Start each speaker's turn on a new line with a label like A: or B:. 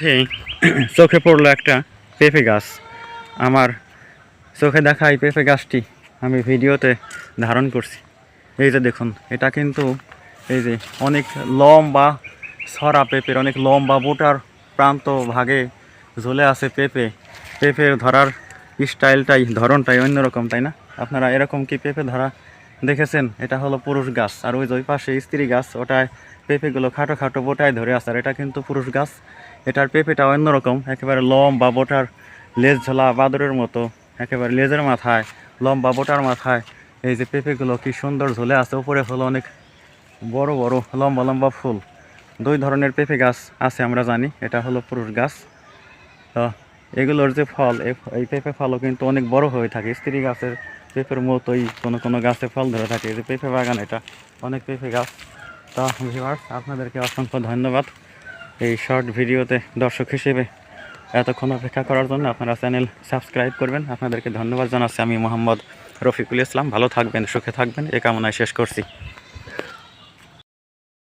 A: মধ্যেই চোখে পড়ল একটা পেঁপে গাছ। আমার চোখে দেখা এই পেঁপে গাছটি আমি ভিডিওতে ধারণ করছি। এই যে দেখুন, এটা কিন্তু এই যে অনেক লম্বা ছড়া পেঁপের, অনেক লম্বা বোটার প্রান্ত ভাগে ঝুলে আছে পেঁপে। পেঁপে ধরার স্টাইলটাই, ধরনটাই অন্যরকম, তাই না? আপনারা এরকম কি পেঁপে ধরা দেখেছেন? এটা হলো পুরুষ গাছ, আর ওই যে ওই পাশে স্ত্রী গাছ, ওটায় পেঁপেগুলো খাটো খাটো বোটায় ধরে আছে, আর এটা কিন্তু পুরুষ গাছ। এটার পেঁপেটা অন্যরকম একেবারে লম্বা বোটার লেজ ঝোলা বাদরের মতো, একেবারে লেজের মাথায়, লম্বা বোটার মাথায়। এই যে পেঁপেগুলো কি সুন্দর ঝুলে আছে, উপরে হলো অনেক বড় বড় লম্বা লম্বা ফুল। দুই ধরনের পেঁপে গাছ আছে আমরা জানি, এটা হলো পুরুষ গাছ। তো এগুলোর যে ফল এই- এই পেঁপে ফলও কিন্তু অনেক বড় হয়ে থাকে। স্ত্রী গাছের পেঁপের মতোই কোনো কোনো গাছে ফল ধরে থাকে। এই যে পেঁপে বাগান, এটা অনেক পেঁপে গাছ। তা ভিউয়ার্স আপনাদেরকে অসংখ্য ধন্যবাদ। এই শর্ট ভিডিওতে দর্শক হিসেবে এতক্ষণ অপেক্ষা করার জন্য আপনারা চ্যানেল সাবস্ক্রাইব করবেন। আপনাদেরকে ধন্যবাদ জানাচ্ছি। আমি মোহাম্মদ রফিকুল ইসলাম। ভালো থাকবেন, সুখে থাকবেন। এ কামনায় শেষ করছি।